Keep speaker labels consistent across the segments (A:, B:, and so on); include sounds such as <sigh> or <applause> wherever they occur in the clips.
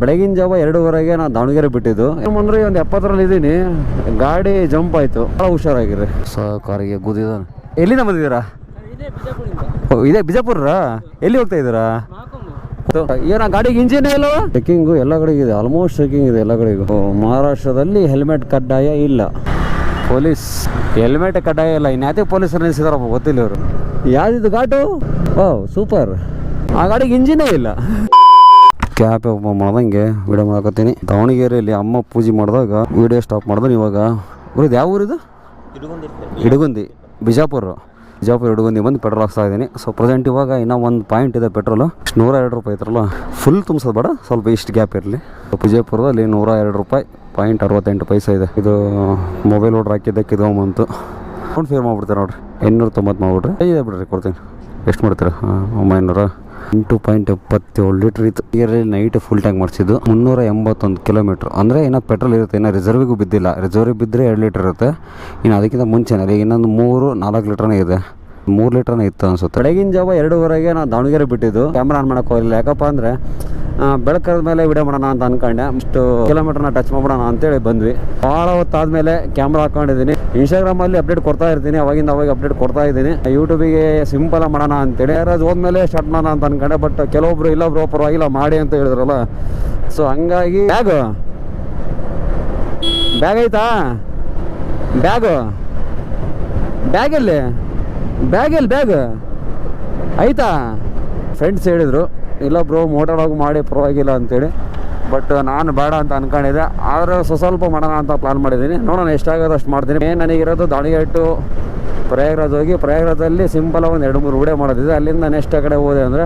A: ಬೆಳಗಿನ ಜಾವ ಎರಡೂವರೆಗೆ ನಾನು ದಾವಣಗೆರೆ ಬಿಟ್ಟಿದ್ದು. ಅಂದ್ರೆ ಒಂದು ಎಪ್ಪತ್ತರಲ್ಲಿ ಇದ್ದೀನಿ ಗಾಡಿ ಜಂಪ್ ಆಯ್ತು. ಭಾಳ ಹುಷಾರಾಗಿರಿ. ಸೊ ಕಾರಿಗೆ ಗುದ್ದಿದ್ದಾನೆ ಎಲ್ಲಿಂದ ಬಂದಿದ್ದೀರಾ? ಓ, ಇದೇ ಬಿಜಾಪುರ? ಎಲ್ಲಿ ಹೋಗ್ತಾ ಇದ್ದೀರಾ? ಏನ ಗಾಡಿಗೆ ಇಂಜಿನ್ ಇಲ್ಲ? ಚೆಕಿಂಗು ಎಲ್ಲ ಕಡೆಗೆ ಇದೆ. ಆಲ್ಮೋಸ್ಟ್ ಚೆಕಿಂಗ್ ಇದೆ ಎಲ್ಲ ಕಡೆಗೂ. ಮಹಾರಾಷ್ಟ್ರದಲ್ಲಿ ಹೆಲ್ಮೆಟ್ ಕಡ್ಡಾಯ ಇಲ್ಲ. ಪೊಲೀಸ್. ಹೆಲ್ಮೆಟ್ ಕಡ್ಡಾಯ ಇಲ್ಲ. ಇನ್ಯಾತೆ ಪೊಲೀಸರು ನಿಲ್ಸಿದಾರಪ್ಪ ಗೊತ್ತಿಲ್ಲ ಇವರು. ಯಾವ್ದಿದು ಘಾಟು? ಓ ಸೂಪರ್. ಆ ಗಾಡಿಗೆ ಇಂಜಿನೇ ಇಲ್ಲ. ಕ್ಯಾಪ್ ಓಪನ್ ಮಾಡ್ದಂಗೆ ವಿಡಿಯೋ ಮಾಡಕತ್ತೀನಿ. ದಾವಣಗೆರೆಯಲ್ಲಿ ಅಮ್ಮ ಪೂಜೆ ಮಾಡಿದಾಗ ವಿಡಿಯೋ ಸ್ಟಾಪ್ ಮಾಡಿದ್ರೆ ಇವಾಗ. ಇವ್ರದ್ದು ಯಾವ ಊರಿದು ಇಡಗುಂದಿ. ಬಿಜಾಪುರ. ಬಿಜಾಪುರ ಇಡಗುಂದಿ ಬಂದು ಪೆಟ್ರೋಲ್ ಹಾಕ್ಸ್ತಾ ಇದ್ದೀನಿ. ಸೊ ಪ್ರೆಸೆಂಟ್ ಇವಾಗ ಇನ್ನೂ ಒಂದು ಪಾಯಿಂಟ್ ಇದೆ ಪೆಟ್ರೋಲು ನೂರ ಎರಡು ರೂಪಾಯಿ ಐತ್ರಲ್ಲ. ಫುಲ್ ತುಂಬಿಸೋದು ಬೇಡ. ಸ್ವಲ್ಪ ಇಷ್ಟು ಗ್ಯಾಪ್ ಇರಲಿ. ಬಿಜಾಪುರದಲ್ಲಿ ನೂರ ಎರಡು ರೂಪಾಯಿ ಪಾಯಿಂಟ್ ಅರವತ್ತೆಂಟು ಪೈಸೆ ಇದೆ. ಇದು ಮೊಬೈಲ್ ಓಡ್ರ್ ಹಾಕಿದ್ದಕ್ಕೆ ಇದು ಬಂತು ಅಕೌಂಟ್ ಫೇರ್ ಮಾಡಿಬಿಡ್ತೀರ ನೋಡ್ರಿ. ಇನ್ನೂರ ತೊಂಬತ್ತು ಮಾಡ್ಬಿಟ್ರೆ ಇದೆ ಬಿಡ್ರಿ, ಕೊಡ್ತೀನಿ. ಎಷ್ಟು ಮಾಡ್ತೀರಾ? ಒಂಬೈನೂರ. ಎಂಟು ಪಾಯಿಂಟ್ ಎಪ್ಪತ್ತೇಳು ಲೀಟರ್ ಇತ್ತು. ಇಯರ್ಲಿ ನೈಟ್ ಫುಲ್ ಟ್ಯಾಂಕ್ ಮಾಡಿಸಿದ್ದು. ಮುನ್ನೂರ ಎಂಬತ್ತೊಂದು ಕಿಲೋಮೀಟ್ರ್ ಅಂದರೆ ಇನ್ನೂ ಪೆಟ್ರೋಲ್ ಇರುತ್ತೆ ಇನ್ನು ರಿಸರ್ವಿಗೂ ಬಿದ್ದಿಲ್ಲ. ರಿಸರ್ವಿಗೆ ಬಿದ್ದರೆ ಎರಡು ಲೀಟರ್ ಇರುತ್ತೆ. ಇನ್ನು ಅದಕ್ಕಿಂತ ಮುಂಚೆನೇ ಇನ್ನೊಂದು ಮೂರು, ನಾಲ್ಕು ಲೀಟ್ರನೇ ಇದೆ. ಮೂರು ಲೀಟರ್ನೇ ಇತ್ತು ಅನ್ಸುತ್ತೆ. ಬೆಳಗಿನ ಜಾವ ಎರಡೂವರೆಗೆ ನಾನು ದಾವಣಗೆರೆ ಬಿಟ್ಟಿದ್ದು. ಕ್ಯಾಮ್ರಾ ಆನ್ ಮಾಡೋಕೆ ಹೋಗಿಲ್ಲ ಯಾಕಪ್ಪ ಅಂದರೆ ಬೆಳಕದ ಮೇಲೆ ವಿಡಿಯೋ ಮಾಡೋಣ ಅಂತ ಅನ್ಕೊಂಡೆ. ಅಷ್ಟು ಕಿಲೋಮೀಟರ್ನ ಟಚ್ ಮಾಡ್ಬಿಡೋಣ ಅಂತೇಳಿ ಬಂದ್ವಿ. ಭಾಳ ಹೊತ್ತಾದ್ಮೇಲೆ ಕ್ಯಾಮ್ರಾ ಹಾಕೊಂಡಿದ್ದೀನಿ ಇನ್ಸ್ಟಾಗ್ರಾಮಲ್ಲಿ ಅಪ್ಡೇಟ್ ಕೊಡ್ತಾ ಇರ್ತೀನಿ. ಅವಾಗಿಂದ ಅವಾಗ ಅಪ್ಡೇಟ್ ಕೊಡ್ತಾ ಇದ್ದೀನಿ. ಯೂಟ್ಯೂಬಿಗೆ ಸಿಂಪಲ್ ಮಾಡೋಣ ಅಂತೇಳಿ. ಯಾರಾದ್ರು ಹೋದ್ಮೇಲೆ ಸ್ಟಾರ್ಟ್ ಮಾಡೋಣ ಅಂತ ಅನ್ಕೊಂಡೆ. ಬಟ್ ಕೆಲವೊಬ್ರು ಇಲ್ಲ ಬ್ರೋ ಪರವಾಗಿಲ್ಲ, ಮಾಡಿ ಅಂತ ಹೇಳಿದ್ರಲ್ಲ. ಸೊ ಹಂಗಾಗಿ ಬ್ಯಾಗ್ ಬ್ಯಾಗ್ ಐತಾ ಬ್ಯಾಗ್ ಬ್ಯಾಗ್ ಎಲ್ಲಿ? ಬ್ಯಾಗ್ ಆಯ್ತಾ? ಫ್ರೆಂಡ್ಸ್ ಹೇಳಿದರು. ಇಲ್ಲ ಬ್ರೋ ಮೋಟರ್ ಮಾಡಿ ಪರವಾಗಿಲ್ಲ ಅಂತೇಳಿ. ಬಟ್ ನಾನು ಬೇಡ ಅಂತ ಅನ್ಕೊಂಡಿದ್ದೆ. ಆದರೆ ಸ್ವ ಸ್ವಲ್ಪ ಮಾಡೋಣ ಅಂತ ಪ್ಲಾನ್ ಮಾಡಿದ್ದೀನಿ. ನೋಡೋಣ ಎಷ್ಟಾಗೋದು ಅಷ್ಟು ಮಾಡ್ತೀನಿ. ಮೇನ್ ನನಗಿರೋದು ದಾಳಿಗೆಟ್ಟು ಪ್ರಯಾಗ್ರಾಜ್ ಹೋಗಿ ಪ್ರಯಾಗ್ರಾಜಲ್ಲಿ ಸಿಂಪಲ್ ಒಂದು ಎರಡು ಮೂರು ವಿಡಿಯೋ ಮಾಡೋದಿದೆ. ಅಲ್ಲಿಂದ ನೆಕ್ಸ್ಟ್ ಕಡೆ ಹೋದೆ ಅಂದರೆ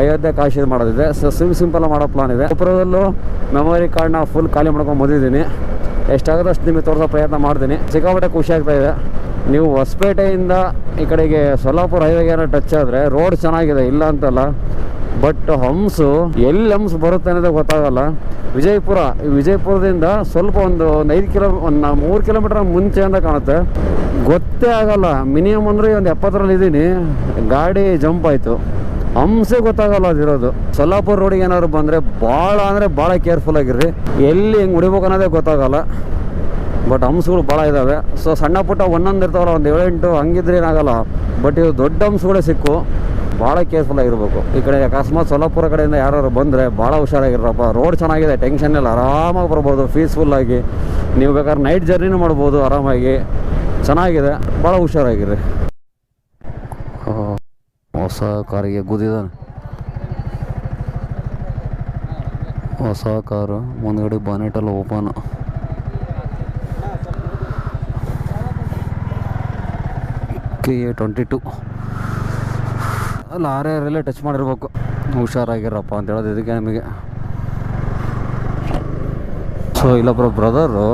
A: ಅಯೋಧ್ಯೆ ಕಾಶಿ ಮಾಡೋದಿದೆ. ಸೊ ಸಿಮ್ ಸಿಂಪಲ್ ಮಾಡೋ ಪ್ಲಾನ್ ಇದೆ. ಕೊಪ್ಪರದಲ್ಲೂ ಮೆಮೊರಿ ಕಾರ್ಡ್ನ ಫುಲ್ ಖಾಲಿ ಮಾಡ್ಕೊಂಡು ಬಂದಿದ್ದೀನಿ. ಎಷ್ಟಾಗೋದು ಅಷ್ಟು ನಿಮಗೆ ತೋರಿಸೋ ಪ್ರಯತ್ನ ಮಾಡ್ತೀನಿ. ಸಿಕ್ಕಾಪಟ್ಟೆ ಖುಷಿ ಆಗ್ತಾ ಇದೆ. ನೀವು ಹೊಸಪೇಟೆಯಿಂದ ಈ ಕಡೆಗೆ ಸೊಲ್ಲಾಪುರ ಹೈವೇಗೆ ಏನೋ ಟಚ್ ಆದರೆ ರೋಡ್ ಚೆನ್ನಾಗಿದೆ. ಇಲ್ಲ ಅಂತಲ್ಲ ಬಟ್ ಹಂಸು ಎಲ್ಲಿ ಹಂಸು ಬರುತ್ತೆ ಅನ್ನೋದೇ ಗೊತ್ತಾಗಲ್ಲ. ವಿಜಯಪುರ ವಿಜಯಪುರದಿಂದ ಸ್ವಲ್ಪ ಒಂದು ಐದು ಕಿಲೋ ಮೂರು ಕಿಲೋಮೀಟರ್ ಅಂತ ಕಾಣುತ್ತೆ. ಗೊತ್ತೇ ಆಗಲ್ಲ. ಮಿನಿಮಮ್ ಅಂದರೆ ಒಂದು ಎಪ್ಪತ್ತರಲ್ಲಿ ಇದ್ದೀನಿ. ಗಾಡಿ ಜಂಪ್ ಆಯಿತು. ಹಂಸೆ ಗೊತ್ತಾಗಲ್ಲ ಅದಿರೋದು. ಸೊಲ್ಲಾಪುರ ರೋಡಿಗೆ ಏನಾದ್ರು ಬಂದರೆ ಭಾಳ ಅಂದರೆ ಭಾಳ ಕೇರ್ಫುಲ್ ಆಗಿರ್ರಿ. ಎಲ್ಲಿ ಹೆಂಗೆ ಹೊಡಿಬೇಕು ಅನ್ನೋದೇ ಗೊತ್ತಾಗಲ್ಲ. ಬಟ್ ಹಂಸಗಳು ಭಾಳ ಇದ್ದಾವೆ ಸೊ ಸಣ್ಣ ಪುಟ್ಟ ಒಂದೊಂದು ಇರ್ತಾವಲ್ಲ, ಒಂದು ಏಳೆಂಟು, ಹಂಗಿದ್ರೆ ಏನಾಗಲ್ಲ. ಬಟ್ ಇವು ದೊಡ್ಡ ಹಂಸಗಳೇ ಸಿಕ್ಕು. ಭಾಳ ಕೇರ್ಫುಲ್ ಆಗಿರ್ಬೇಕು ಈ ಕಡೆ ಅಕಸ್ಮಾತ್ ಸೊಲ್ಲಾಪುರ ಕಡೆಯಿಂದ ಯಾರು ಬಂದರೆ ಭಾಳ ಹುಷಾರಾಗಿರಪ್ಪ ರೋಡ್ ಚೆನ್ನಾಗಿದೆ, ಟೆನ್ಷನ್ ಇಲ್ಲ, ಆರಾಮಾಗಿ ಬರ್ಬೋದು ಪೀಸ್ಫುಲ್ಲಾಗಿ ನೀವು ಬೇಕಾದ್ರೆ ನೈಟ್ ಜರ್ನಿನೂ ಮಾಡ್ಬೋದು ಆರಾಮಾಗಿ. ಚೆನ್ನಾಗಿದೆ, ಭಾಳ ಹುಷಾರಾಗಿರಿ. ಹೊಸ ಕಾರಿಗೆ ಗುದ್ದಿದ್ದಾನೆ. ಹೊಸ ಕಾರು, ಮುಂದ್ಗಡೆ ಬಾನೆಟಲ್ಲ open K A twenty two ಅಲ್ಲ ಆರ್ ಆರಲ್ಲೇ ಟಚ್ ಮಾಡಿರ್ಬೇಕು. ಹುಷಾರಾಗಿರಪ್ಪ ಅಂತ ಹೇಳೋದು ಇದಕ್ಕೆ ನಿಮಗೆ. ಸೊ ಇಲ್ಲೊಬ್ಬರು ಬ್ರದರು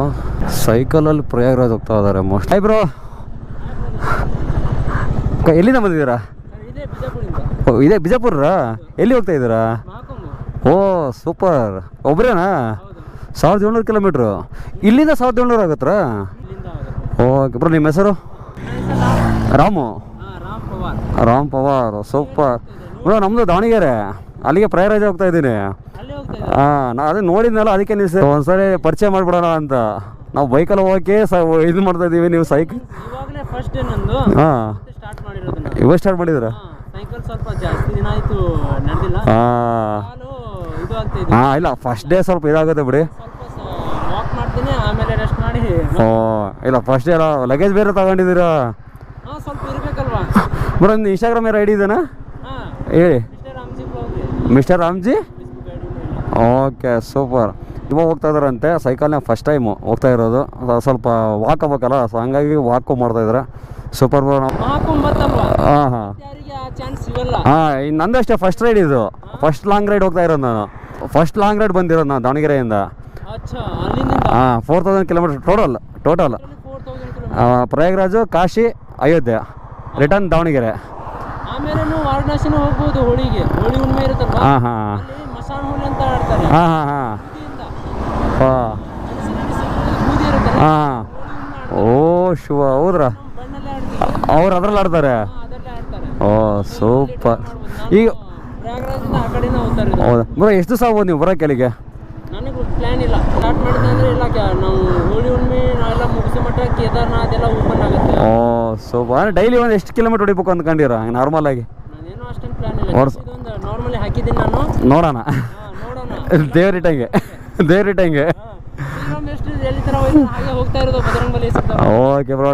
A: ಸೈಕಲಲ್ಲಿ ಪ್ರಯಾಗ್ರಾಜ್ ಹೋಗ್ತಾ ಇದ್ದಾರೆ ಮೋಸ್ಟ್ ಐ ಬ್ರೋ ಎಲ್ಲಿಂದ ಬಂದಿದ್ದೀರಾ? ಓ ಇದೇ ಬಿಜಾಪುರ ಎಲ್ಲಿ ಹೋಗ್ತಾ ಇದ್ದೀರಾ? ಓ ಸೂಪರ್.
B: ಒಬ್ಬರೇನಾ
A: ಸಾವಿರದ ಏಳ್ನೂರು ಕಿಲೋಮೀಟ್ರು. ಇಲ್ಲಿಂದ ಸಾವಿರದ ಏಳ್ನೂರು ಆಗತ್ತಾ? ಓಕೆ ಬ್ರೋ ನಿಮ್ಮ ಹೆಸರು? ರಾಮು.
B: ರಾಮ್ ಪವಾರ್
A: ಸೂಪರ್. ಬ್ರೋ ನಮ್ಮದು ದಾವಣಗೆರೆ. ಅಲ್ಲಿಗೆ ಪ್ರಯಾಗರಾಜ ಹೋಗ್ತಾ ಇದ್ದೀನಿ. ಹಾಂ ನಾ ಅದೇ ನೋಡಿದ್ನಲ್ಲ ಅದಕ್ಕೆ ನೀವು ಒಂದ್ಸರಿ ಪರಿಚಯ ಮಾಡ್ಬಿಡೋಣ ಅಂತ. ನಾವು ಬೈಕಲ್ಲಿ ಹೋಗೋಕ್ಕೆ ಸ ಇದು ಮಾಡ್ತಾ ಇದ್ದೀವಿ ನೀವು ಸೈಕಲ್ ಹಾಂ. ಇವಾಗ ಸ್ಟಾರ್ಟ್ ಮಾಡಿದ್ರ
B: ಹಾಂ
A: ಇಲ್ಲ ಫಸ್ಟ್ ಡೇ ಸ್ವಲ್ಪ ಇದಾಗುತ್ತೆ ಬಿಡಿ. ಓ ಇಲ್ಲ ಫಸ್ಟ್ ಡೇ ಲಗೇಜ್ ಬೇರೆ ತಗೊಂಡಿದ್ದೀರಾ? ಬ್ರೋ ಒಂದು ಇನ್ಸ್ಟಾಗ್ರಾಮ್ ಐ ಡಿ ಇದೆನಾ? ಹೇಳಿ.
B: Mister Ramji
A: okay super. ಇವಾಗ ಹೋಗ್ತಾ ಇದ್ದಾರಂತೆ ಸೈಕಲ್ನ ಫಸ್ಟ್ ಟೈಮು ಹೋಗ್ತಾ ಇರೋದು. ಸ್ವಲ್ಪ ವಾಕ್ ಆಗ್ಬೇಕಲ್ಲ ಸೊ ಹಂಗಾಗಿ ವಾಕು ಮಾಡ್ತಾ ಇದ್ದಾರೆ ಸೂಪರ್ ಬ್ರೋ ಹಾಂ ಹಾಂ. ಹಾಂ ಇನ್ನು ನಂದಷ್ಟೇ ಫಸ್ಟ್ ರೈಡ್ ಇದು. ಫಸ್ಟ್ ಲಾಂಗ್ ರೈಡ್ ಹೋಗ್ತಾ ಇರೋದು ನಾನು. ಫಸ್ಟ್ ಲಾಂಗ್ ರೈಡ್ ಬಂದಿರೋದು ನಾನು ದಾವಣಗೆರೆಯಿಂದ. ಹಾಂ four thousand kilometre total total Prayagraj Kashi Ayodhya. Return Davanagere.
B: ಆಮೇಲೆ ವಾರಣಾಸಿನೂ ಹೋಗ್ಬೋದು ಹೋಳಿಗೆ. ಹೋಳಿ ಹುಣ್ಣಿಮೆ ಇರುತ್ತಲ್ವಾ?
A: ಹಾಂ ಹಾಂ.
B: ಮಸಾಣ ಹೋಳಿ ಅಂತ ಆಡ್ತಾರೆ.
A: ಹಾಂ ಹಾಂ ಹಾಂ. ಹಾಂ. ಹಾಂ ಓ ಶಿವ ಹೌದ್ರಾ? ಅವ್ರು ಅದ್ರಲ್ಲಿ ಆಡ್ತಾರೆ? Oh super. ಈಗ ಹೌದಾ? ಬ್ರೋ ಎಷ್ಟು ದಿವಸ ಆಗ್ಬೋದು ನೀವು ಬರೋಕೆ ಅಲ್ಲಿಗೆ?
B: ಪ್ಲಾನ್ ಇಲ್ಲ. ಸ್ಟಾರ್ಟ್ ಮಾಡಿದ್ರೆ ಇಲ್ಲ ಕ್ಯಾ- ನಾವು ಹೋಳಿ ಹುಣ್ಣಿಮೆ ನಾವೆಲ್ಲ ಕೇದಾರ್ನಾಥ್ ಎಲ್ಲ ಓಪನ್ ಆಗುತ್ತೆ.
A: ಓ ಸೊ ಡೈಲಿ ಒಂದು ಎಷ್ಟು ಕಿಲೋಮೀಟರ್ ಹೊಡಿಬೇಕು ಅಂದ್ಕೊಂಡಿರ ನಾರ್ಮಲ್ ಆಗಿ.
B: ನಾನೇನು ಅಷ್ಟೊಂದು ಪ್ಲಾನ್ ಇಲ್ಲ.
A: ವರ್ಷ-
B: ಇದೊಂದು ನಾರ್ಮಲಿ ಹಾಕಿದ್ದೀನಿ ನಾನು.
A: ನೋಡೋಣ.
B: ಹಾ, ನೋಡೋಣ. <laughs>
A: ದೇವ್ರಿಟ್ಟಂಗೆ ದೇವ್ರಿಟ್ಟಂಗೆ
B: ಶ್ರೀರಾಮ್ ಎಷ್ಟು ಎಲ್ಲಿ ಥರ ಹೋಯ್ತು ಹಾಗೆ ಹೋಗ್ತಾ ಇರೋದು ಬಜರಂಗ್ ಬಲಿ
A: ಓಕೆ ಬ್ರೋ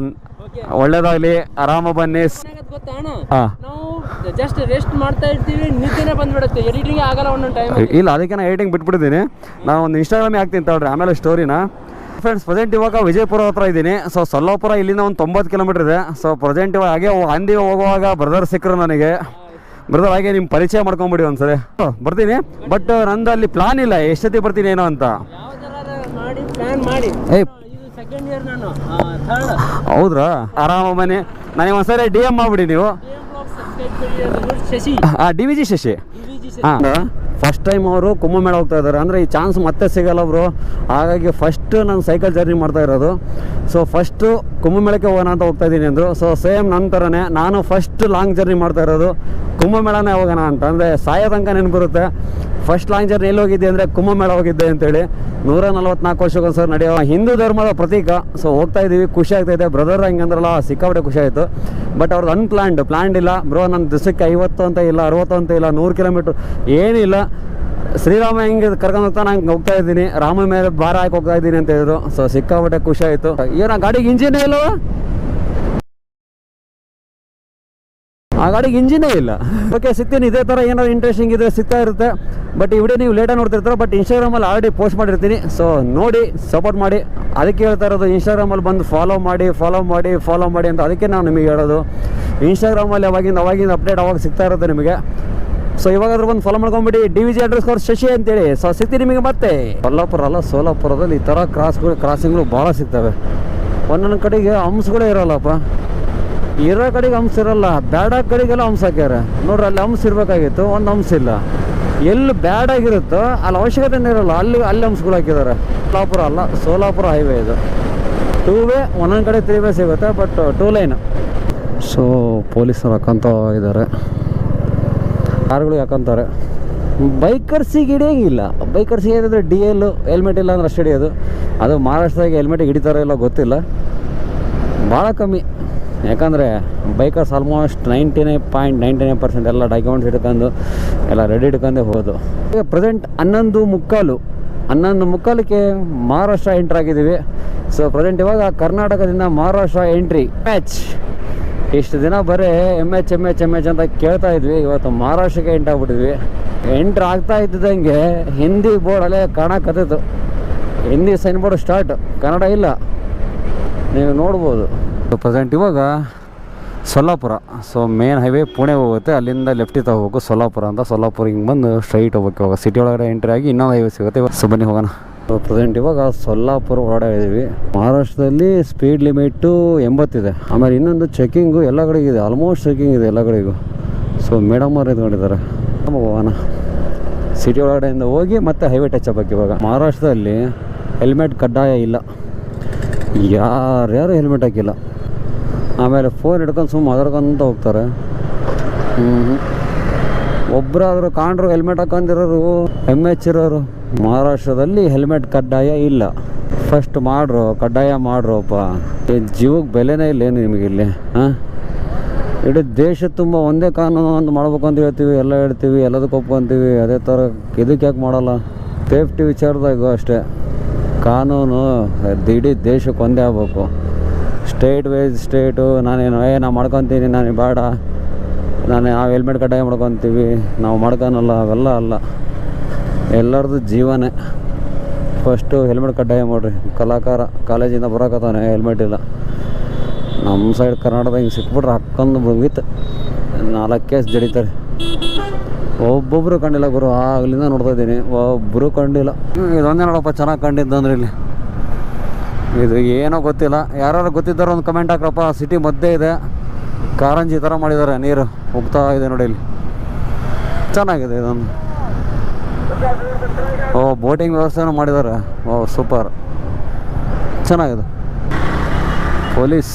B: ಓಕೆ
A: ಒಳ್ಳೇದಾಗಲಿ. ಆರಾಮ ಬನ್ನಿ.
B: ಏನಾಗತ್ತೆ ಗೊತ್ತಾ ಅಣ್ಣ?
A: ಹಾಂ.
B: ನಾವು ಜಸ್ಟ್ ರೆಸ್ಟ್ ಮಾಡ್ತಾ ಇರ್ತೀವಿ ನಿದ್ದೆನೇ ಬಂದ್ಬಿಡುತ್ತೆ. ಎಡಿಟಿಂಗ್ ಆಗಲ್ಲ ಒಂದೊಂದು ಟೈಮ್
A: ಇಲ್ಲ ಅದಕ್ಕೆ ನಾನು ಏಟಿಂಗ್ ಬಿಟ್ಬಿಟ್ಟಿದ್ದೀನಿ. ನಾನು ಒಂದು ಇನ್ಸ್ಟಾಗ್ರಾಮಿಗೆ ಹಾಕ್ತೀನಿ ತಗೊಳ್ರಿ. ಆಮೇಲೆ ಸ್ಟೋರಿನ ಫ್ರೆಂಡ್ಸ್ ಪ್ರೆಸೆಂಟ್ ಇವಾಗ ವಿಜಯಪುರ ಹತ್ರ ಇದ್ದೀನಿ. ಸೊ ಸೊಲ್ಲಾಪುರ ಇಲ್ಲಿಂದ ಒಂದು ತೊಂಬತ್ತು ಕಿಲೋಮೀಟರ್ ಇದೆ. ಸೊ ಪ್ರೆಸೆಂಟ್ ಇವಾಗ ಹಾಗೆ ಹಂದಿ ಹೋಗುವಾಗ ಬ್ರದರ್ ಸಿಕ್ಕರು ನನಗೆ. ಬ್ರದರ್ ಹಾಗೆ ನಿಮ್ಮ ಪರಿಚಯ ಮಾಡ್ಕೊಂಬಿಡಿ ಒಂದ್ಸರಿ. ಬರ್ತೀನಿ. ಬಟ್ ನಂದು ಅಲ್ಲಿ ಪ್ಲಾನ್ ಇಲ್ಲ. ಎಷ್ಟೊತ್ತಿ ಬರ್ತೀನಿ ಏನೋ ಅಂತ. ಏಯ್ ಹೌದ್ರಾ? ಆರಾಮ ಮನೆ. ನನಗೆ ಒಂದ್ಸರಿ ಡಿ ಎಂ ಮಾಡ್ಬಿಡಿ ನೀವು.
B: ಡಿ ಅದು
A: ವಿ ಜಿ ಶಶಿ. ಹಾಂ. ಫಸ್ಟ್ ಟೈಮ್ ಅವರು ಕುಂಭಮೇಳ ಹೋಗ್ತಾ ಇದ್ದಾರೆ. ಅಂದರೆ ಈ ಚಾನ್ಸ್ ಮತ್ತೆ ಸಿಗಲ್ಲ ಅವರು. ಹಾಗಾಗಿ ಫಸ್ಟ್ ನಾನು ಸೈಕಲ್ ಜರ್ನಿ ಮಾಡ್ತಾ ಇರೋದು. ಸೊ ಫಸ್ಟು ಕುಂಭಮೇಳಕ್ಕೆ ಹೋಗೋಣ ಅಂತ ಹೋಗ್ತಾ ಇದ್ದೀನಿ ಅಂದರು. ಸೊ ಸೇಮ್ ನನ್ನ ಥರನೇ ನಾನು ಫಸ್ಟ್ ಲಾಂಗ್ ಜರ್ನಿ ಮಾಡ್ತಾ ಇರೋದು. ಕುಂಭಮೇಳನೇ ಹೋಗೋಣ ಅಂತ. ಅಂದರೆ ಸಾಯೋ ತನಕ ನೆನಪಿರುತ್ತೆ. ಫಸ್ಟ್ ಲಾಂಚರ್ ಎಲ್ಲಿ ಹೋಗಿದ್ದೆ ಅಂದರೆ ಕುಂಭಮೇಳ ಹೋಗಿದ್ದೆ ಅಂತೇಳಿ. ನೂರ ನಲ್ವತ್ನಾಲ್ಕು ವರ್ಷಕ್ಕೊಂದ್ಸರಿ ನಡೆಯುವ ಹಿಂದೂ ಧರ್ಮದ ಪ್ರತೀಕ. ಸೊ ಹೋಗ್ತಾ ಇದ್ದೀವಿ ಖುಷಿ ಆಗ್ತೈತೆ ಬ್ರದರ್ ಹಿಂಗಂದ್ರಲ್ಲ, ಸಿಕ್ಕಾಪಟ್ಟೆ ಖುಷಿ ಆಯಿತು. ಬಟ್ ಅವ್ರದ್ದು ಅನ್ಪ್ಲ್ಯಾಂಡ್ ಪ್ಲ್ಯಾಂಡ್ ಇಲ್ಲ. ಬ್ರೋ ನನ್ನ ದಿವಸಕ್ಕೆ ಐವತ್ತು ಅಂತ ಇಲ್ಲ, ಅರವತ್ತು ಅಂತ ಇಲ್ಲ, ನೂರು ಕಿಲೋಮೀಟ್ರ್ ಏನಿಲ್ಲ. ಶ್ರೀರಾಮ ಹೆಂಗೆ ಕರ್ಕೊಂಡು ಹೋಗ್ತಾ ನಾನು ಹೋಗ್ತಾ ಇದ್ದೀನಿ. ರಾಮ ಮೇಲೆ ಭಾರ ಹಾಕಿ ಹೋಗ್ತಾ ಇದ್ದೀನಿ ಅಂತ ಹೇಳಿದ್ರು. ಸೊ ಸಿಕ್ಕಾಪಟ್ಟೆ ಖುಷಿ ಆಯಿತು. ಏನೋ ಗಾಡಿಗೆ ಇಂಜಿನ್ ಇಲ್ಲವ? ಆ ಗಾಡಿಗೆ ಇಂಜಿನೇ ಇಲ್ಲ. ಓಕೆ ಸಿಗ್ತೀನಿ, ಇದೇ ಥರ ಏನಾದ್ರು ಇಂಟ್ರೆಸ್ಟಿಂಗ್ ಇದ್ರೆ ಸಿಗ್ತಾ ಇರುತ್ತೆ. ಬಟ್ ಈ ವಿಡಿಯೋ ನೀವು ಲೇಟಾಗಿ ನೋಡ್ತಿರ್ತಾರೆ ಬಟ್ ಇನ್ಸ್ಟಾಗ್ರಾಮಲ್ಲಿ ಆಲ್ರೆಡಿ ಪೋಸ್ಟ್ ಮಾಡಿರ್ತೀನಿ. ಸೊ ನೋಡಿ ಸಪೋರ್ಟ್ ಮಾಡಿ. ಅದಕ್ಕೆ ಹೇಳ್ತಾ ಇರೋದು ಇನ್ಸ್ಟಾಗ್ರಾಮಲ್ಲಿ ಬಂದು ಫಾಲೋ ಮಾಡಿ ಫಾಲೋ ಮಾಡಿ ಫಾಲೋ ಮಾಡಿ ಅಂತ ಅದಕ್ಕೆ ನಾವು ನಿಮಗೆ ಹೇಳೋದು. ಇನ್ಸ್ಟಾಗ್ರಾಮಲ್ಲಿ ಅವಾಗಿಂದ ಅವಾಗಿಂದ ಅಪ್ಡೇಟ್ ಅವಾಗ ಸಿಗ್ತಾ ಇರುತ್ತೆ ನಿಮಗೆ. ಸೊ ಇವಾಗಾದ್ರೂ ಬಂದು ಫಾಲೋ ಮಾಡ್ಕೊಂಬಿಡಿ D V G address course Shashi ಅಂತೇಳಿ. ಸೊ ಸಿಗ್ತೀನಿ ನಿಮಗೆ ಮತ್ತೆ. ಕೊಲ್ಲಾಪುರ ಅಲ್ಲ, ಸೋಲಾಪುರದಲ್ಲಿ ಈ ಥರ ಕ್ರಾಸ್ಗಳು ಕ್ರಾಸಿಂಗ್ಗಳು ಭಾಳ ಸಿಗ್ತವೆ. ಒಂದೊಂದು ಕಡೆಗೆ ಅಂಶಗಳೇ ಇರೋಲ್ಲಪ್ಪ. ಇರೋ ಕಡೆಗೆ ಹಂಸ ಇರಲ್ಲ, ಬ್ಯಾಡ ಕಡೆಗೆಲ್ಲ ಹಂಸ ಹಾಕ್ಯಾರ. ನೋಡ್ರಿ, ಅಲ್ಲಿ ಹಂಸ ಇರಬೇಕಾಗಿತ್ತು, ಒಂದು ಹಂಸ ಇಲ್ಲ. ಎಲ್ಲಿ ಬ್ಯಾಡ್ ಆಗಿರುತ್ತೋ ಅಲ್ಲಿ ಅವಶ್ಯಕತೆ ಇರಲ್ಲ, ಅಲ್ಲಿ ಅಲ್ಲಿ ಹಂಸಗಳು ಹಾಕಿದ್ದಾರೆ ಸೋಲಾಪುರ ಅಲ್ಲ, ಸೋಲಾಪುರ ಹೈವೇ ಇದು. ಟೂ ವೇ ಒಂದೊಂದು ಕಡೆ ತ್ರೀ ವೇ ಸಿಗುತ್ತೆ ಬಟ್ ಟೂ ಲೈನ್ ಸೊ ಪೊಲೀಸರು ಹಾಕಂತ ಇದ್ದಾರೆ ಕಾರ್ಗಳು ಹಾಕಂತಾರೆ ಬೈಕರ್ಸಿಗೆ ಹಿಡಿಯೋಂಗಿಲ್ಲ. ಬೈಕರ್ಸಿಗೆ ಏನಿದ್ರೆ ಡಿ ಎಲ್ ಹೆಲ್ಮೆಟ್ ಇಲ್ಲ ಅಂದ್ರೆ ಅಷ್ಟು ಹಿಡಿಯೋದು. ಅದು ಮಹಾರಾಷ್ಟ್ರದಾಗೆ ಹೆಲ್ಮೆಟ್ ಹಿಡಿತಾರೋ ಇಲ್ಲ ಗೊತ್ತಿಲ್ಲ. ಭಾಳ ಕಮ್ಮಿ. ಯಾಕಂದರೆ bikers almost ninety nine point ninety nine percent ಎಲ್ಲ ಡಾಕ್ಯುಮೆಂಟ್ಸ್ ಹಿಡ್ಕೊಂಡು ಎಲ್ಲ ರೆಡಿ ಇಟ್ಕೊಂಡೇ ಹೋಗೋದು. ಈಗ ಪ್ರೆಸೆಂಟ್ ಹನ್ನೊಂದು ಮುಕ್ಕಾಲು, ಹನ್ನೊಂದು ಮುಕ್ಕಾಲಕ್ಕೆ ಮಹಾರಾಷ್ಟ್ರ ಎಂಟ್ರ್ ಆಗಿದ್ದೀವಿ. ಸೊ ಪ್ರೆಸೆಂಟ್ ಇವಾಗ ಕರ್ನಾಟಕದಿಂದ ಮಹಾರಾಷ್ಟ್ರ ಎಂಟ್ರಿ ಮ್ಯಾಚ್ ಇಷ್ಟು ದಿನ ಬರೀ M H M H M H ಅಂತ ಕೇಳ್ತಾ ಇದ್ವಿ. ಇವತ್ತು ಮಹಾರಾಷ್ಟ್ರಕ್ಕೆ ಎಂಟ್ ಆಗ್ಬಿಟ್ಟಿದ್ವಿ. ಎಂಟ್ರ್ ಆಗ್ತಾ ಇದ್ದಂಗೆ ಹಿಂದಿ ಬೋರ್ಡಲ್ಲೇ ಕಾಣಕತ್ತಿತ್ತು Hindi sign board start Kannada ಇಲ್ಲ. ನೀವು ನೋಡ್ಬೋದು. ಪ್ರೆಸೆಂಟ್ ಇವಾಗ Solapur. So main highway Pune ಹೋಗುತ್ತೆ. ಅಲ್ಲಿಂದ ಲೆಫ್ಟಿಗೆ ಹೋಗ್ಬೇಕು ಸೊಲ್ಲಾಪುರ ಅಂತ. ಸೊಲ್ಲಾಪುರ ಹಿಂಗೆ ಬಂದು ಸ್ಟ್ರೈಟ್ ಹೋಗ್ಬೇಕು ಇವಾಗ. ಸಿಟಿ ಒಳಗಡೆ ಎಂಟ್ರಿ ಆಗಿ ಇನ್ನೊಂದು ಹೈವೇ ಸಿಗುತ್ತೆ. ಇವಾಗ ಸೊ ಬನ್ನಿ ಹೋಗೋಣ. ಸೊ ಪ್ರೆಸೆಂಟ್ ಇವಾಗ ಸೊಲ್ಲಾಪುರ ಓಡಾಡಿದ್ದೀವಿ ಮಹಾರಾಷ್ಟ್ರದಲ್ಲಿ ಸ್ಪೀಡ್ ಲಿಮಿಟು ಎಂಬತ್ತಿದೆ ಆಮೇಲೆ ಇನ್ನೊಂದು ಚೆಕ್ಕಿಂಗು ಎಲ್ಲ ಕಡೆಗೆ ಇದೆ. ಆಲ್ಮೋಸ್ಟ್ ಚೆಕಿಂಗ್ ಇದೆ ಎಲ್ಲ ಕಡೆಗೂ. ಸೊ ಮೇಡಮ್ ಅವ್ರು ಇದ್ಕೊಂಡಿದ್ದಾರೆ. ಹೋಗೋಣ. ಸಿಟಿ ಒಳಗಡೆಯಿಂದ ಹೋಗಿ ಮತ್ತೆ ಹೈವೇ ಟಚ್ ಆಗಬೇಕು ಇವಾಗ. ಮಹಾರಾಷ್ಟ್ರದಲ್ಲಿ ಹೆಲ್ಮೆಟ್ ಕಡ್ಡಾಯ ಇಲ್ಲ. ಯಾರ್ಯಾರು ಹೆಲ್ಮೆಟ್ ಹಾಕಿಲ್ಲ. ಆಮೇಲೆ ಫೋನ್ ಹಿಡ್ಕೊಂಡು ಸುಮ್ಮನೆ ಮಾತಾಡ್ಕೊಂತ ಹೋಗ್ತಾರೆ. ಒಬ್ಬರಾದರೂ ಕಾಣ್ರು ಹೆಲ್ಮೆಟ್ ಹಾಕೊಂಡಿರೋರು ಎಂ ಎಚ್ ಇರೋರು, ಮಹಾರಾಷ್ಟ್ರದಲ್ಲಿ ಹೆಲ್ಮೆಟ್ ಕಡ್ಡಾಯ ಇಲ್ಲ. ಫಸ್ಟ್ ಮಾಡ್ರು, ಕಡ್ಡಾಯ ಮಾಡ್ರಪ್ಪ. ಜೀವಕ್ಕೆ ಬೆಲೆನೇ ಇಲ್ಲ ಏನು ನಿಮಗೆ ಇಲ್ಲಿ, ಹಾಂ? ಇಡೀ ದೇಶ ತುಂಬ ಒಂದೇ ಕಾನೂನು ಅಂತ ಮಾಡ್ಬೇಕು ಅಂತ ಹೇಳ್ತೀವಿ, ಎಲ್ಲ ಹೇಳ್ತೀವಿ, ಎಲ್ಲದಕ್ಕೆ ಒಪ್ಕೊಂತೀವಿ, ಅದೇ ಥರ ಇದಕ್ಕೆ ಯಾಕೆ ಮಾಡೋಲ್ಲ? ಸೇಫ್ಟಿ ವಿಚಾರದಾಗೂ ಅಷ್ಟೇ. ಕಾನೂನು ಇಡೀ ದೇಶಕ್ಕೆ ಒಂದೇ ಆಗ್ಬೇಕು. ಸ್ಟೇಟ್ ವೈಸ್ ಸ್ಟೇಟು, ನಾನೇನು, ಏ ನಾ ಮಾಡ್ಕೊತೀನಿ, ನಾನು ಬೇಡ. ನಾನು ಆ ಹೆಲ್ಮೆಟ್ ಕಡ್ಡಾಯ ಮಾಡ್ಕೊತೀವಿ, ನಾವು ಮಾಡ್ಕೊನಲ್ಲ, ಅವೆಲ್ಲ ಅಲ್ಲ. ಎಲ್ಲರದು ಜೀವನೇ. ಫಸ್ಟು ಹೆಲ್ಮೆಟ್ ಕಡ್ಡಾಯ ಮಾಡಿರಿ. ಕಲಾಕಾರ, ಕಾಲೇಜಿಂದ ಬರೋಕತ್ತಾನೆ ಹೆಲ್ಮೆಟ್ ಇಲ್ಲ ನಮ್ಮ ಸೈಡ್ ಕರ್ನಾಟಕದಾಗ ಹಿಂಗೆ ಸಿಕ್ಬಿಟ್ರೆ ಹಾಕ್ಕೊಂಡು ಮುಗಿತು. ನಾಲ್ಕು ಕೇಸ್ ಜಡಿತಾರೆ. ಒಬ್ಬೊಬ್ಬರು ಕಂಡಿಲ್ಲ ಗುರು, ಆಗ್ಲಿಂದ ನೋಡ್ತಾ ಇದ್ದೀನಿ. ಒಬ್ಬರು ಕಂಡಿಲ್ಲ. ಇದೊಂದೇ ನೋಡಪ್ಪ, ಚೆನ್ನಾಗಿ ಕಂಡಿದ್ದಂದ್ರೆ ಇಲ್ಲಿ. ಇದು ಏನೋ ಗೊತ್ತಿಲ್ಲ. ಯಾರು ಗೊತ್ತಿದ್ದಾರೋ ಒಂದು ಕಮೆಂಟ್ ಹಾಕ್ರಪ್ಪ. ಸಿಟಿ ಮಧ್ಯೆ ಇದೆ. ಕಾರಂಜಿ ಥರ ಮಾಡಿದ್ದಾರೆ. ನೀರು ಹೋಗ್ತಾ ಇದೆ ನೋಡಿ ಇಲ್ಲಿ. ಚೆನ್ನಾಗಿದೆ ಇದೊಂದು. ಓ ಬೋಟಿಂಗ್ ವ್ಯವಸ್ಥೆನೂ ಮಾಡಿದ್ದಾರೆ. ಓ ಸೂಪರ್ ಚೆನ್ನಾಗಿದೆ. ಪೊಲೀಸ್.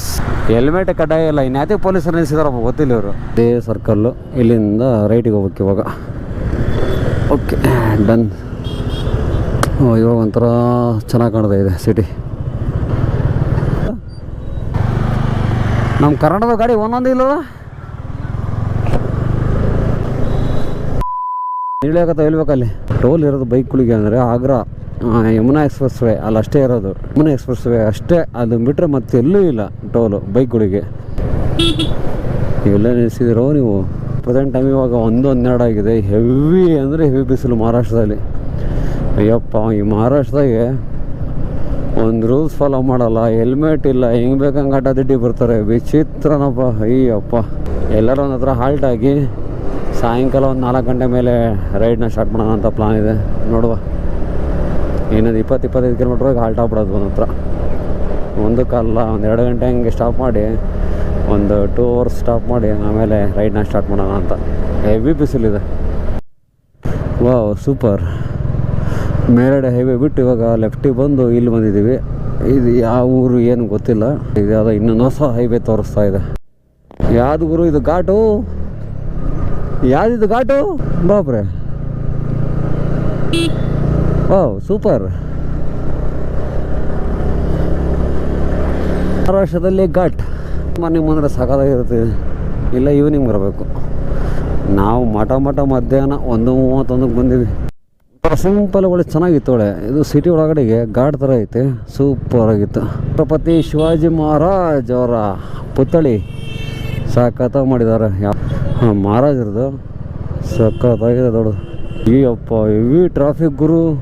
A: ಹೆಲ್ಮೆಟ್ ಕಡ್ಡಾಯ ಇಲ್ಲ. ಇನ್ಯಾತಿ ಪೊಲೀಸರು ನಿಲ್ಲಿಸಿದಾರಪ್ಪ, ಗೊತ್ತಿಲ್ಲ ಇವರು. ಇದೇ ಸರ್ಕಲ್ಲು ಇಲ್ಲಿಂದ ರೈಟಿಗೆ ಹೋಗ್ಬೇಕು ಇವಾಗ. ಓಕೆ ಡನ್ ಇವಾಗ ಒಂಥರ ಚೆನ್ನಾಗಿ ಕಾಣ್ತಾ ಇದೆ ಸಿಟಿ ನಮ್ಮ ಕರ್ನಾಟಕದ ಗಾಡಿ ಒಂದೊಂದು ಇಲ್ಲದ ಇಳಿಯಾಕತ್ತ ಇಲ್ಬೇಕಲ್ಲಿ ಟೋಲ್ ಇರೋದು ಬೈಕ್ಗಳಿಗೆ ಅಂದರೆ ಆಗ್ರಾ ಯಮುನಾ ಎಕ್ಸ್ಪ್ರೆಸ್ ವೇ ಅಲ್ಲಿ ಅಷ್ಟೇ ಇರೋದು. ಯಮುನಾ ಎಕ್ಸ್ಪ್ರೆಸ್ ವೇ ಅಷ್ಟೇ, ಅದು ಬಿಟ್ಟರೆ ಮತ್ತೆ ಎಲ್ಲೂ ಇಲ್ಲ ಟೋಲು ಬೈಕ್ಗಳಿಗೆ ಇವೆಲ್ಲ ನಿಲ್ಲಿಸಿದಿರೋ ನೀವು? ಪ್ರೆಸೆಂಟ್ ಟೈಮ್ ಇವಾಗ ಒಂದು ಹನ್ನೆರಡು ಆಗಿದೆ ಹೆವಿ ಅಂದರೆ ಹೆವಿ ಬಿಸಿಲು ಮಹಾರಾಷ್ಟ್ರದಲ್ಲಿ. ಅಯ್ಯಪ್ಪ, ಈ ಮಹಾರಾಷ್ಟ್ರದಾಗೆ ಒಂದು ರೂಲ್ಸ್ ಫಾಲೋ ಮಾಡಲ್ಲ ಹೆಲ್ಮೆಟ್ ಇಲ್ಲ, ಹೆಂಗೆ ಬೇಕಂಗೆ ಅಡ್ಡದಿಡ್ಡಿ ಬರ್ತಾರೆ. ವಿಚಿತ್ರನಪ್ಪ, ಅಯ್ಯಪ್ಪ. ಎಲ್ಲರೂ ಒಂದು ಹತ್ರ ಹಾಲ್ಟ್ ಆಗಿ ಸಾಯಂಕಾಲ ಒಂದು ನಾಲ್ಕು ಗಂಟೆ ಮೇಲೆ ರೈಡ್ನ ಸ್ಟಾರ್ಟ್ ಮಾಡೋಣ ಅಂತ ಪ್ಲಾನ್ ಇದೆ. ನೋಡುವ. ಏನದು ಇಪ್ಪತ್ತು, ಇಪ್ಪತ್ತೈದು ಕಿಲೋಮೀಟ್ರಿಗೆ ಹಾಲ್ಟ್ ಆಗ್ಬಿಡೋದು ಒಂದು ಹತ್ರ. ಒಂದು ಎರಡು ಗಂಟೆ ಹಂಗೆ ಸ್ಟಾಪ್ ಮಾಡಿ, ಒಂದು ಟೂ ಅವರ್ಸ್ ಸ್ಟಾಪ್ ಮಾಡಿ, ಆಮೇಲೆ ರೈಡ್ನ ಸ್ಟಾರ್ಟ್ ಮಾಡೋಣ ಅಂತ. ಹೆವಿ ಬಿಸಿಲಿದೆ. ವಾವ್ ಸೂಪರ್ ಮೇಲ್ಗಡೆ ಹೈವೇ ಬಿಟ್ಟು ಇವಾಗ ಲೆಫ್ಟಿಗೆ ಬಂದು ಇಲ್ಲಿ ಬಂದಿದ್ದೀವಿ. ಇದು ಯಾವ ಊರು ಏನು ಗೊತ್ತಿಲ್ಲ. ಇದು ಯಾವುದೋ ಇನ್ನೊಂದು ಹೊಸ ಹೈವೇ ತೋರಿಸ್ತಾ ಇದೆ. ಯಾವ್ದು ಗುರು ಇದು? ಘಾಟು? ಯಾವ್ದಿದು ಘಾಟು? ಬಾಪ್ರೆ. ಓ ಸೂಪರ್. ಮಹಾರಾಷ್ಟ್ರದಲ್ಲಿ ಘಾಟ್. ಮನೆ ಮುಂದೆ ಸಾಕಾಗಿರುತ್ತೆ ಇಲ್ಲ ಈವ್ನಿಂಗ್ ಬರಬೇಕು. ನಾವು ಮಠ ಮಠ ಮಧ್ಯಾಹ್ನ ಒಂದು ಮೂವತ್ತೊಂದಕ್ಕೆ ಬಂದೀವಿ. ಸಿಂಪಲ್ ಒಳ್ಳೆ ಚೆನ್ನಾಗಿತ್ತು ಒಳ್ಳೆ. ಇದು ಸಿಟಿ ಒಳಗಡೆಗೆ ಗಾಡ್ ಥರ ಐತೆ. ಸೂಪರ್ ಆಗಿತ್ತು. ಛತ್ರಪತಿ ಶಿವಾಜಿ ಮಹಾರಾಜ್ ಅವರ ಪುತ್ಥಳಿ ಸಖತ ಮಾಡಿದ್ದಾರೆ. ಹಾಂ, ಮಹಾರಾಜರದು ಸಖತ್ತಾಗಿದೆ ದೊಡ್ಡದು. ಈ ಅಪ್ಪ ಹೆವಿ ಟ್ರಾಫಿಕ್ ಗುರು.